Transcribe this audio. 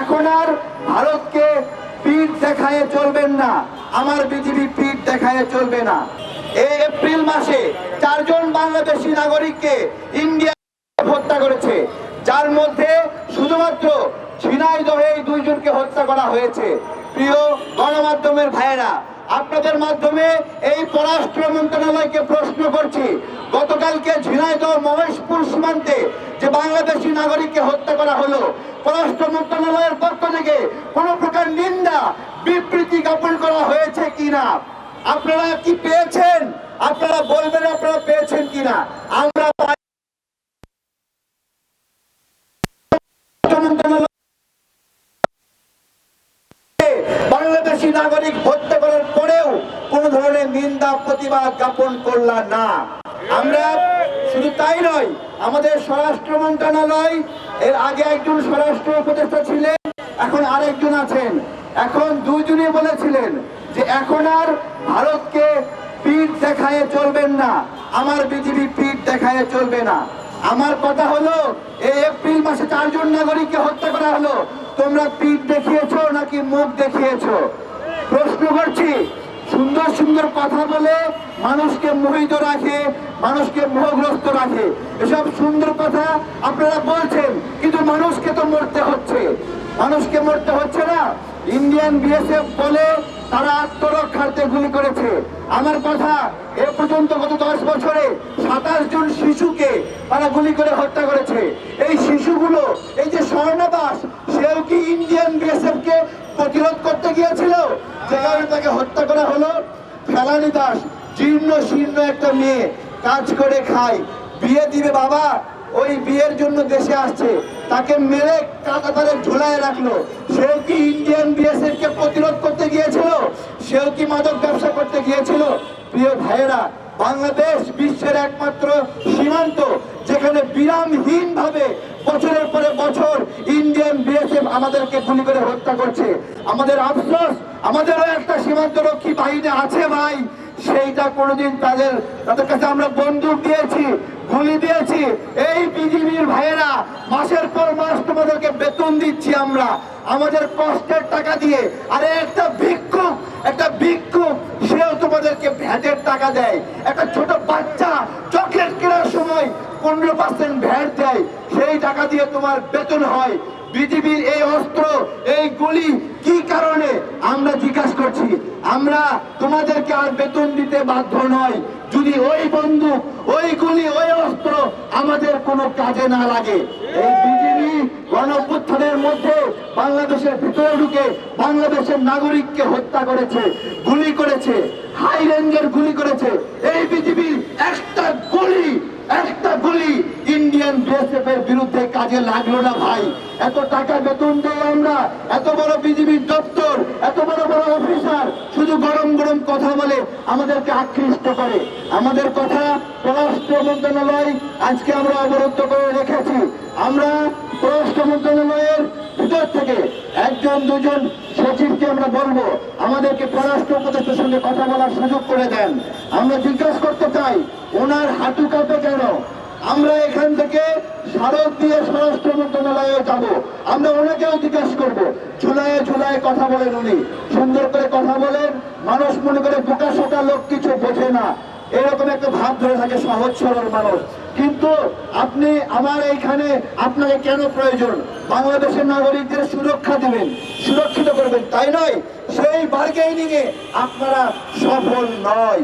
এখন আর ভারতকে পিঠ দেখায় চলবেন না। আমার বিজেপি পিঠ দেখায় চলবে না। এই এপ্রিল মাসে চারজন বাংলাদেশি নাগরিককে ইন্ডিয়া হত্যা করেছে। যার মধ্যে শুধুমাত্র ঝিনাইদহে দুইজনকে হত্যা করা হয়েছে। প্রিয় গণমাধ্যমের ভাইয়েরা আপনাদের মাধ্যমে এই পররাষ্ট্র মন্ত্রণালয়কে প্রশ্ন করছি। গতকালকে ঝিনাইদহ মহেশপুর সীমান্তে যে বাংলাদেশি নাগরিককে হত্যা করা হলো, পররাষ্ট্র মন্ত্রণালয়ের পক্ষ থেকে কোন প্রকার নিন্দা, বিবৃতি জ্ঞাপন করা হয়েছে কিনা? আপনারা কি পেয়েছেন? আপনারা বলবেন আপনারা পেয়েছেন কিনা? আমরা বাংলাদেশি নাগরিক হত্যা করার কোন ধরনের নিন্দা, প্রতিবাদ জ্ঞাপন করলাম না। আমরা শুধু তাই নয়, আমাদের স্বরাষ্ট্র মন্ত্রণালয়, এর আগে একজন স্বরাষ্ট্র উপদেষ্টা ছিলেন, এখন আরেকজন আছেন। এখন দুইজনই বলেছিলেন যে এখন আর ভারতকে পিঠ দেখায় চলবেন না। আমার বিজেপি পিঠ দেখায় চলবে না। আমার কথা হলো এই এপ্রিল মাসে চারজন নাগরিককে হত্যা করা হলো। তোমরা পিঠ দেখিয়েছো নাকি মুখ দেখিয়েছো? প্রশ্ন করছি সুন্দর সুন্দর কথা বলে মানুষকে মোহিত রাখে, মানুষকে মোহগ্রস্ত রাখে। এসব সুন্দর কথা আপনারা বলছেন, কিন্তু মানুষকে তো মরতে হচ্ছে। মানুষকে মরতে হচ্ছে না। ইন্ডিয়ান বিএসএফ বলে তারা আত্মরক্ষার্থে গুলি করেছে। আমার কথা, এ পর্যন্ত গত দশ বছরে সাতাশ জন শিশুকে তারা গুলি করে হত্যা করেছে। এই শিশুগুলো, এই যে স্বর্ণদাস সেও কি ইন্ডিয়ান বিএসএফ কে প্রতিরোধ করতে গিয়েছিল? যে তাকে হত্যা করা হলো। ফেলানি দাস, জীর্ণ শীর্ণ একটা মেয়ে, কাজ করে খায়। বিয়ে দিবে বাবা, ওই বিয়ের জন্য দেশে আসছে। তাকে মেরে কাতারে ঝুলায় রাখল। সেও কি ইন্ডিয়ান বিএসএফ কে প্রতিরোধ করতে গিয়েছিল? সেও কি মাদক ব্যবসা করতে গিয়েছিল? প্রিয় ভাইয়েরা, বাংলাদেশ বিশ্বের একমাত্র সীমান্ত, যেখানে বিরামহীন ভাবে বছরের পরে বছর ইন্ডিয়ান বিএসএফ আমাদেরকে গুলি করে হত্যা করছে। আমাদের আফসোস, আমাদেরও একটা সীমান্ত রক্ষী বাহিনী আছে ভাই। সেইটা কোনোদিন তাদের তাদের কাছে আমরা বন্দুক দিয়েছি, গুলি দিয়েছি। এই বিজিবির ভাইয়েরা, মাসের পর মাস তোমাদেরকে বেতন দিচ্ছি আমরা। আমাদের কষ্টের টাকা দিয়ে। আরে একটা ভিক্ষুক একটা ভিক্ষুক, সেও তোমাদেরকে ভ্যাটের টাকা দেয়। একটা ছোট বাচ্চা চকলেট কেনার সময় পনেরো পার্সেন্ট ভ্যাট দেয়। সেই টাকা দিয়ে তোমার বেতন হয়। বিজিবির এই অস্ত্র, এই গুলি কি কারণে আমরা জিজ্ঞাসা করছি? আমরা তোমাদেরকে আর বেতন দিতে বাধ্য নয় যদি ওই বন্দুক, ওই গুলি, ওই অস্ত্র আমাদের কোনো কাজে না লাগে। এই বিজিবি গণঅভ্যুত্থানের মধ্যে বাংলাদেশের ভিতরে ঢুকে বাংলাদেশের নাগরিককে হত্যা করেছে, গুলি করেছে, হাই রেঞ্জের গুলি করেছে। এই বিজিবির একটা গুলি একটা গুলি ইন্ডিয়ান বিএসএফ এর বিরুদ্ধে কাজে লাগল না ভাই। এত টাকা বেতন দেই আমরা এত বড় বিজিবির দপ্তর, এত বড় বড় অফিসার শুধু গরম গরম কথা বলে আমাদেরকে আকৃষ্ট করে। আমাদের কথা পররাষ্ট্র মন্ত্রণালয় আজকে আমরা অবরুদ্ধ করে রেখেছি। আমরা পররাষ্ট্র মন্ত্রণালয়ের ভিতর থেকে একজন, দুজন সচিবকে আমরা বলব, আমাদেরকে পররাষ্ট্র উপদেষ্টার সঙ্গে কথা বলার সুযোগ করে দেন। আমরা জিজ্ঞাসা করতে চাই, ওনার হাঁটু কাঁপে কেন? আমরা এখান থেকে স্মারক দিয়ে স্বরাষ্ট্র মন্ত্রণালয়ে যাব। আমরা ওনাকেও জিজ্ঞেস করব। ঝুলায় ঝুলায় কথা বলেন উনি। সুন্দর করে কথা বলেন। মানুষ মনে করে বোকা শোকা লোক কিছু বোঝে না। এরকম একটা ভাব ধরে থাকে, সহজ সরল মানুষ। কিন্তু আপনি আমার এইখানে আপনাকে কেন প্রয়োজন? বাংলাদেশের নাগরিকদের সুরক্ষা দিবেন, সুরক্ষিত করবেন। তাই নয়, সেই বার্গেনিং এ আপনারা সফল নয়।